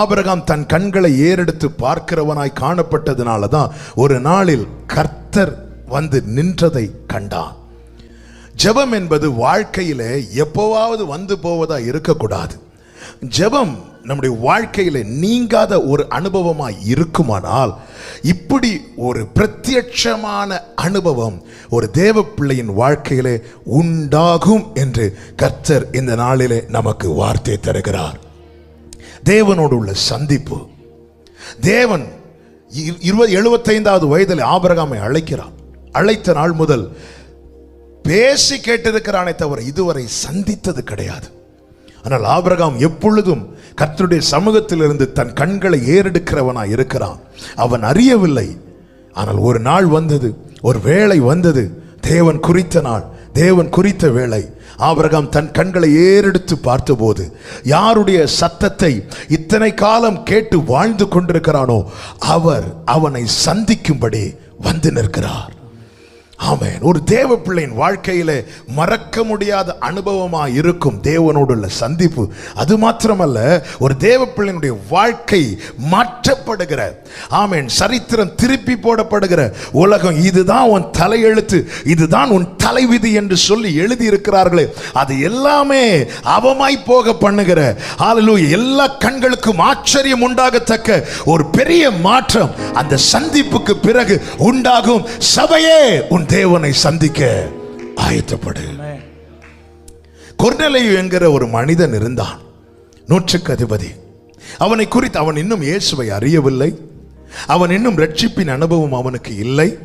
ஆபரகாம் தன் கண்களை ஏறெடுத்து பார்க்கிறவனாய் காணப்பட்டதுனால தான் ஒரு நாளில் கர்த்தர் வந்து நின்றதை கண்டான். ஜெபம் என்பது வாழ்க்கையில் எப்போவாவது வந்து போவதா இருக்கக்கூடாது. ஜெபம் நம்முடைய வாழ்க்கையில நீங்காத ஒரு அனுபவமாய் இருக்குமானால் இப்படி ஒரு பிரத்யட்சமான அனுபவம் ஒரு தேவ பிள்ளையின் வாழ்க்கையிலே உண்டாகும் என்று கர்த்தர் இந்த நாளிலே நமக்கு வார்த்தை தருகிறார். தேவனோடு உள்ள சந்திப்பு. தேவன் இ- இருபது எழுபத்தைந்தாவது வயதில் ஆபரகாமை அழைக்கிறான். அழைத்த நாள் முதல் பேசி கேட்டிருக்கிறானே தவிர இதுவரை சந்தித்தது கிடையாது. ஆனால் ஆபிரகாம் எப்பொழுதும் கர்த்தருடைய சமூகத்திலிருந்து தன் கண்களை ஏறெடுக்கிறவனாக இருக்கிறான். அவன் அறியவில்லை. ஆனால் ஒரு நாள் வந்தது ஒரு வேளை வந்தது தேவன் குறித்த நாள். தேவன் குறித்த வேளை ஆபிரகாம் தன் கண்களை ஏறெடுத்து பார்த்தபோது யாருடைய சத்தத்தை இத்தனை காலம் கேட்டு வாழ்ந்து கொண்டிருக்கிறானோ அவர் அவனை சந்திக்கும்படி வந்து நிற்கிறார். ஆமென். ஒரு தேவ பிள்ளையின் வாழ்க்கையிலே மறக்க முடியாத அனுபவமா இருக்கும் தேவனோடு உள்ள சந்திப்பு. அது மாத்திரமல்ல ஒரு தேவ பிள்ளையினுடைய வாழ்க்கை மாற்றப்படுகிற ஆமேன் சரித்திரம் திருப்பி போடப்படுகிற உலகம் இதுதான் உன் தலையெழுத்து இதுதான் உன் தலைவிதி என்று சொல்லி எழுதி இருக்கிறார்களே அது எல்லாமே அவமாய் போக பண்ணுகிற ஆளு எல்லா கண்களுக்கும் ஆச்சரியம் உண்டாகத்தக்க ஒரு பெரிய மாற்றம் அந்த சந்திப்புக்கு பிறகு உண்டாகும் சபையே உன் தேவனை சந்திக்க ஆயத்தப்படு. கொர்நேலியு என்கிற ஒரு மனிதன் இருந்தான். நூற்றுக்கு அதிபதி அவனை குறித்து அவன் இன்னும் இயேசுவை அறியவில்லை. அவன் இன்னும் ரட்சிப்பின் அனுபவம் அவனுக்கு இல்லை.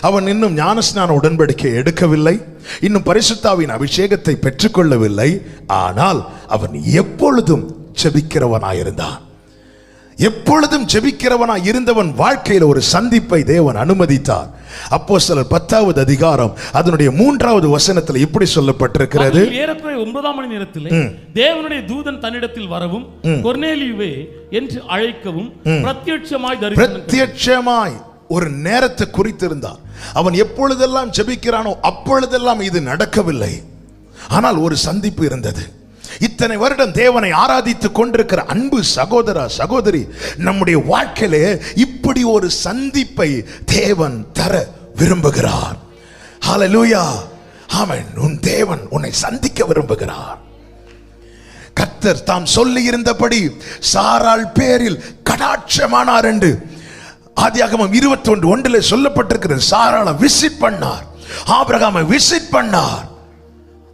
அவன் இன்னும் ஞானஸ்நான உடன்படிக்கை எடுக்கவில்லை. இன்னும் பரிசுத்தாவின் அபிஷேகத்தை பெற்றுக்கொள்ளவில்லை. ஆனால் அவன் எப்பொழுதும் செபிக்கிறவனாயிருந்தான். எப்பொழுதும் ஜெபிக்கிறவனாய் இருந்தவன் வாழ்க்கையில் ஒரு சந்திப்பை தேவன் அனுமதித்தார். அப்போ சிலர் பத்தாவது அதிகாரம் அதனுடைய மூன்றாவது வசனத்தில் இப்படி சொல்லப்பட்டிருக்கிறது. அதில் ஏறக்குறைய ஒன்பதாம் மணி நேரத்திலே தேவனுடைய தூதன் தன்னிடத்தில் வரவும் கொர்நேலியுவே என்று அழைக்கவும் பிரத்யட்சமாய் பிரத்யட்சமாய் ஒரு நேரத்தை குறித்திருந்தார். அவன் எப்பொழுதெல்லாம் ஜெபிக்கிறானோ அப்பொழுதெல்லாம் இது நடக்கவில்லை. ஆனால் ஒரு சந்திப்பு இருந்தது. இத்தனை வருடம் தேவனை ஆராதித்து கொண்டிருக்கிற அன்பு சகோதரா சகோதரி நம்முடைய வாழ்க்கையிலே இப்படி ஒரு சந்திப்பை தேவன் தர விரும்புகிறார். ஹலலூயா அவன் உன் தேவன் உன்னை சந்திக்க விரும்புகிறார். கத்தர் தாம் சொல்லி இருந்தபடி சாராள் பேரில் கடாட்சமானார் என்று ஆதியாகமம் இருபத்தி ஒன்று ஒன்றில் சொல்லப்பட்டிருக்கிறது. சாராளை விசிட் பண்ணார். ஆபிரகாமை விசிட் பண்ணார்.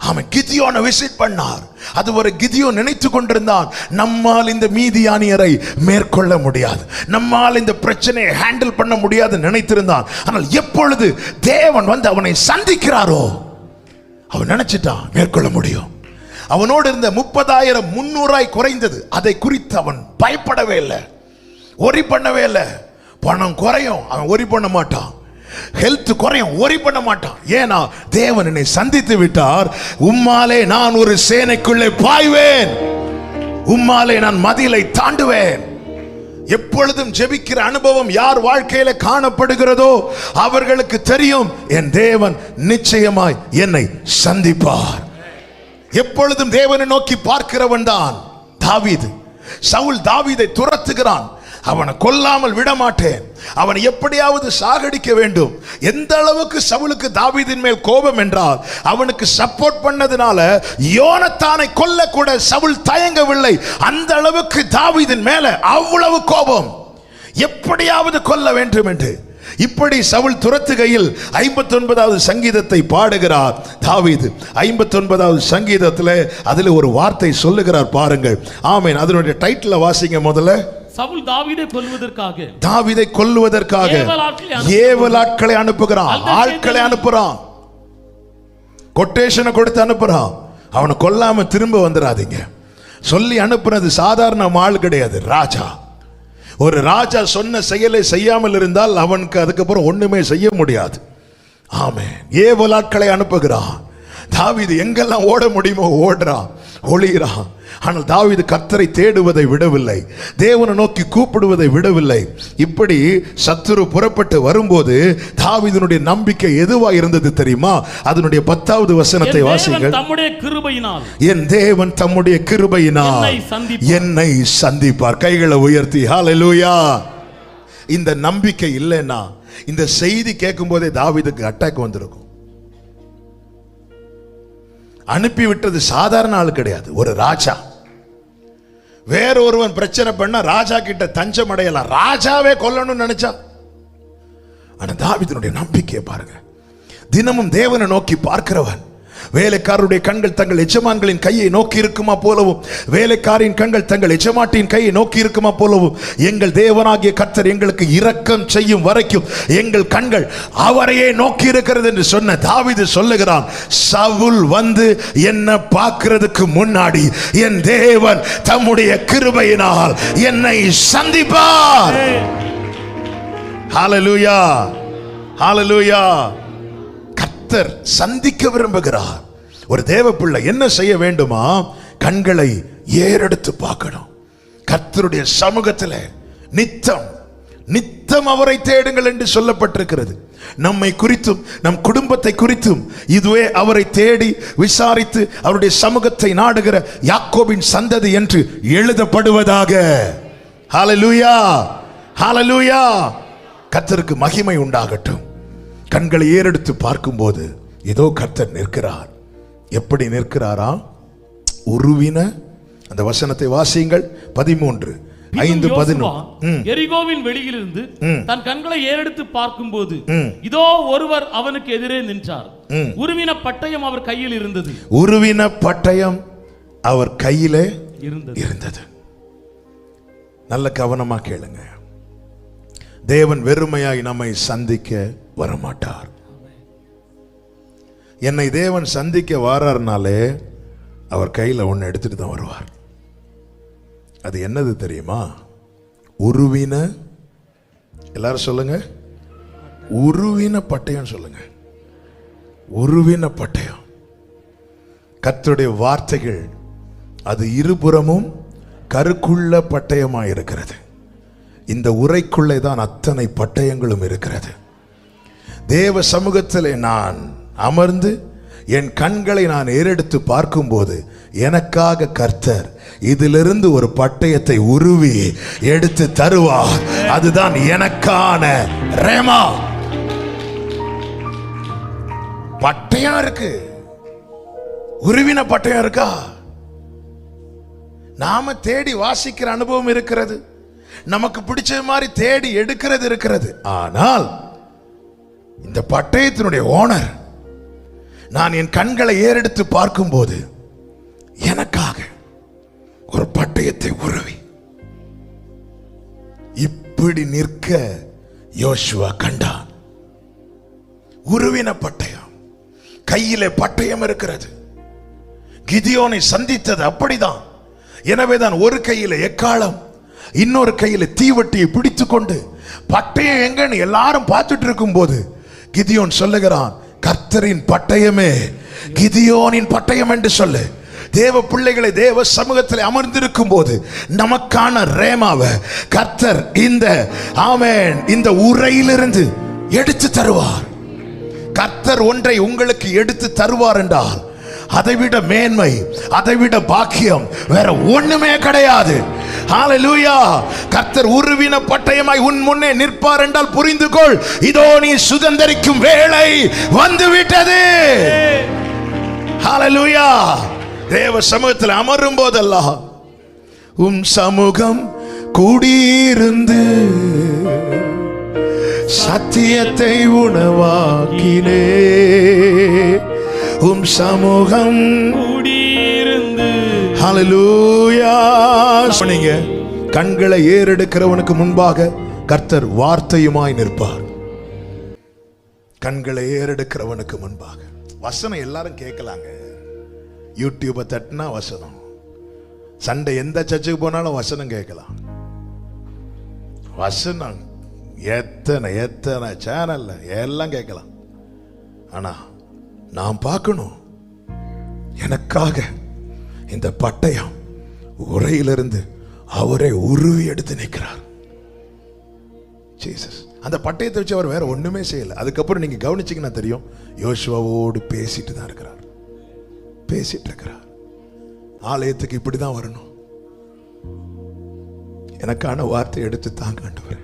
அவன் கிதியோனை விசிட் பண்ணார். அது ஒரு கிதியோ நினைத்து கொண்டிருந்தான். நம்மால் இந்த மீதியானியரை மேற்கொள்ள முடியாது. நம்மால் இந்த பிரச்சனையை ஹேண்டில் பண்ண முடியாது நினைத்திருந்தான். ஆனால் எப்பொழுது தேவன் வந்து அவனை சந்திக்கிறாரோ அவன் நினைச்சிட்டான் மேற்கொள்ள முடியும். அவனோடு இருந்த முப்பதாயிரம் முன்னூறாய் குறைந்தது. அதை குறித்து அவன் பயப்படவே இல்லை. ஒரி பண்ணவே இல்லை. பணம் குறையும். அவன் ஒரி பண்ண மாட்டான். ஹெல்த் குறையும். ஒரி பண்ண மாட்டான். ஏன்னா தேவன் என்னை சந்தித்து விட்டார். உம்மாலே நான் ஒரு சேனைக்குள்ளே பாய்வேன். உம்மாலே நான் மதிலை தாண்டுவேன். எப்பொழுதும் ஜெபிக்கிற அனுபவம் யார் வாழ்க்கையில காணப்படுகிறதோ அவர்களுக்கு தெரியும். என் தேவன் நிச்சயமாய் என்னை சந்திப்பார். எப்பொழுதும் தேவனை நோக்கி பார்க்கிறவன் தான் தாவீது. சவுல் தாவீதை துரத்துகிறான். அவனை கொல்லாமல் விட மாட்டேன் அவனை எப்படியாவது சாகடிக்க வேண்டும். எந்த அளவுக்கு சவுலுக்கு தாவீதின் மேல் கோபம் என்றால் அவனுக்கு சப்போர்ட் பண்ணதுனால யோனத்தானை கொல்ல கூட சவுல் தயங்கவில்லை. அந்த அளவுக்கு தாவீதின் மேல அவ்வளவு கோபம். எப்படியாவது கொல்ல வேண்டும் என்று. இப்படி சவுல் துரத்துகையில் ஐம்பத்தி ஒன்பதாவது சங்கீதத்தை பாடுகிறார் தாவீது. ஐம்பத்தி ஒன்பதாவது சங்கீதத்தில் அதில் ஒரு வார்த்தை சொல்லுகிறார் பாருங்கள். ஆமென். அதனுடைய டைட்டில் வாசிங்க முதல்ல. சவுல் தாவீதை கொல்வதற்காக தாவீதை ஏவலாட்களை அனுப்புகிறான். ஏவல் ஆட்களை அனுப்புகிறான் ஆட்களை அனுப்புறான் கொட்டேஷனை கொடுத்து அனுப்புறான் அவனை கொல்லாம திரும்ப வந்துடாதீங்க சொல்லி அனுப்புனது சாதாரண ஆள் கிடையாது ராஜா. ஒரு ராஜா சொன்ன செயலை செய்யாமல் இருந்தால் அவனுக்கு அதுக்கப்புறம் ஒண்ணுமே செய்ய முடியாது. ஆமே ஏவல் ஆட்களை அனுப்புகிறான் தாவீது எங்கெல்லாம் ஓட முடியுமோ ஓடுறான் ஒளிகிறான் ஆனால் தாவீது கர்த்தரை தேடுவதை விடவில்லை. தேவனை நோக்கி கூப்பிடுவதை விடவில்லை. இப்படி சத்துரு புறப்பட்டு வரும்போது தாவீதினுடைய நம்பிக்கை எதுவா இருந்தது தெரியுமா? அதனுடைய பத்தாவது வசனத்தை வாசிங்கள் தம்முடைய கிருபையினால். என் தேவன் தம்முடைய கிருபையினால் என்னை சந்திப்பார். என்னை சந்திப்பார். கைகளை உயர்த்தி. ஹalleluya இந்த நம்பிக்கை இல்லைன்னா இந்த செய்தி கேட்கும் போதே தாவீதுக்கு அட்டாக் வந்திருக்கும். அனுப்பி விட்டது சாதாரண ஆள் கிடையாது ஒரு ராஜா. வேற ஒருவன் பிரச்சனை பண்ணா ராஜா கிட்ட தஞ்சம் அடையலாம். ராஜாவே கொல்லணும்னு நினைச்சா? ஆனா தாவிதனுடைய நம்பிக்கையை பாருங்க. தினமும் தேவனை நோக்கி பார்க்கிறவன் வேலைக்காரருடைய கண்கள் தங்கள் எஜமான்களின் கையை நோக்கி இருக்குமா போலவும் வேலைக்காரின் கண்கள் தங்கள் எஜமாட்டின் கையை நோக்கி இருக்குமா போலவும் எங்கள் தேவனாகிய கர்த்தர் எங்களுக்கு இரக்கம் செய்யும் வரைக்கும் எங்கள் கண்கள் அவரையே நோக்கி இருக்கிறது என்று சொன்ன தாவீது சொல்லுகிறான் சவுல் வந்து என்ன பார்க்கிறதுக்கு முன்னாடி என் தேவன் தம்முடைய கிருபையினால் என்னை சந்திப்பார். ஹalleluya ஹalleluya கர்த்தர் சந்திக்க விரும்புகிறார். ஒரு தேவ பிள்ளை என்ன செய்ய வேண்டுமா? கண்களை ஏறெடுத்து பார்க்கணும். கர்த்தருடைய சமூகத்தில் நித்தம் நித்தம் அவரை தேடுங்கள் என்று சொல்லப்பட்டிருக்கிறது. நம்மை குறித்தும் நம் குடும்பத்தை குறித்தும் இதுவே அவரை தேடி விசாரித்து அவருடைய சமூகத்தை நாடுகிற யாக்கோபின் சந்ததி என்று எழுதப்படுவதாக. ஹாலலூயா ஹாலலூயா கத்தருக்கு மகிமை உண்டாகட்டும். கண்களை ஏறெடுத்து பார்க்கும்போது ஏதோ கர்த்தர் நிற்கிறார். எப்படி நிற்கிறாரா? உருவின அந்த வசனத்தை வாசியுங்கள். பதிமூன்று. ஐந்து எரிகோவின் வெளியிலிருந்து தன் கண்களை ஏறெடுத்து பார்க்கும்போது இதோ ஒருவர் அவனுக்கு எதிரே நின்றார். உருவின பட்டயம் அவர் கையில் இருந்தது. உருவின பட்டயம் அவர் கையிலே இருந்தது. நல்ல கவனமா கேளுங்க. தேவன் வெறுமையாய் நம்மை சந்திக்க வரமாட்டார். என்னை தேவன் சந்திக்க வாரார்னாலே அவர் கையில் ஒன்று எடுத்துட்டு தான் வருவார். அது என்னது தெரியுமா? உருவின எல்லாரும் சொல்லுங்க. உருவின பட்டயம் சொல்லுங்க. உருவின பட்டயம். கத்துடைய வார்த்தைகள் அது இருபுறமும் கருக்குள்ள பட்டயமாக இருக்கிறது இந்த உரைக்குள்ளே தான் அத்தனை பட்டயங்களும் இருக்கிறது. தேவ சமூகத்திலே நான் அமர்ந்து என் கண்களை நான் ஏறெடுத்து பார்க்கும்போது எனக்காக கர்த்தர் இதிலிருந்து ஒரு பட்டயத்தை உருவி எடுத்து தருவார். அதுதான் எனக்கான ரேமா. பட்டயம் இருக்கு. உருவின பட்டயம் இருக்கா? நாம தேடி வாசிக்கிற அனுபவம் இருக்கிறது. நமக்கு பிடிச்ச மாதிரி தேடி எடுக்கிறது இருக்கிறது. ஆனால் இந்த பட்டயத்தினுடைய ஓனர் நான் என் கண்களை ஏறெடுத்து பார்க்கும்போது எனக்காக ஒரு பட்டயத்தை உருவி இப்படி நிற்க யோசுவா கண்டான். உருவின பட்டயம் கையிலே பட்டயம் இருக்கிறது. கிதியோனை சந்தித்தது அப்படிதான். எனவேதான் ஒரு கையில எக்காலம் இன்னொரு கையில தீவட்டியை பிடித்து கொண்டு பட்டயம் எங்கன்னு எல்லாரும் பார்த்துட்டு இருக்கும் போது கிதியோன் சொல்லுகிறான் கர்த்தரின் பட்டயமே கிதியோனின் பட்டயம் என்று சொல்லு. தேவ பிள்ளைகளை தேவ சமூகத்தில் அமர்ந்திருக்கும் போது நமக்கான ரேமாவை கர்த்தர் இந்த ஆமேன் இந்த உரையிலிருந்து எடுத்து தருவார். கர்த்தர் ஒன்றை உங்களுக்கு எடுத்து தருவார் என்றால் அதை விட மேன்மை அதை விட பாக்கியம் வேற ஒண்ணுமே கிடையாது. ஹalleluya கர்த்தர் உருவின பட்டயமாய் உன் முன்னே நிற்பார் என்றால் புரிந்து கொள் இதோ நீ சுதந்தரிக்கும் வேளை வந்து விட்டது ஹalleluya தேவ சமூகத்தில் அமரும் போதெல்லாம் உம் சமூகம் கூடியிருந்து சத்தியத்தை உணவாக்கினே. உம் சமூகம். கூடியிருந்து. சொன்னீங்க கண்களை ஏறெடுக்கிறவனுக்கு முன்பாக கர்த்தர் வார்த்தையுமாய் நிற்பார். கண்களை ஏறெடுக்கிறவனுக்கு முன்பாக. வசனம் எல்லாரும் கேட்கலாங்க. யூடியூபை தட்டினா வசனம். சண்டை எந்த சர்ச்சுக்கு போனாலும் வசனம் கேட்கலாம். வசனம் எத்தனை எத்தனை சேனல்ல எல்லாம் கேட்கலாம். ஆனா நாம் பார்க்கணும். எனக்காக இந்த பட்டயம் உரையிலிருந்து அவரை உருவி எடுத்து நிற்கிறார். ஜீசஸ் அந்த பட்டயத்தை வச்சு அவர் வேற ஒண்ணுமே செய்யலை. அதுக்கப்புறம் நீங்க கவனிச்சிங்கன்னா தெரியும் யோசுவாவோடு பேசிட்டு தான் இருக்கிறார். பேசிட்டு இருக்கிறார். ஆலயத்துக்கு இப்படிதான் வரணும். எனக்கான வார்த்தை எடுத்து தாங்க ஆண்டவரே.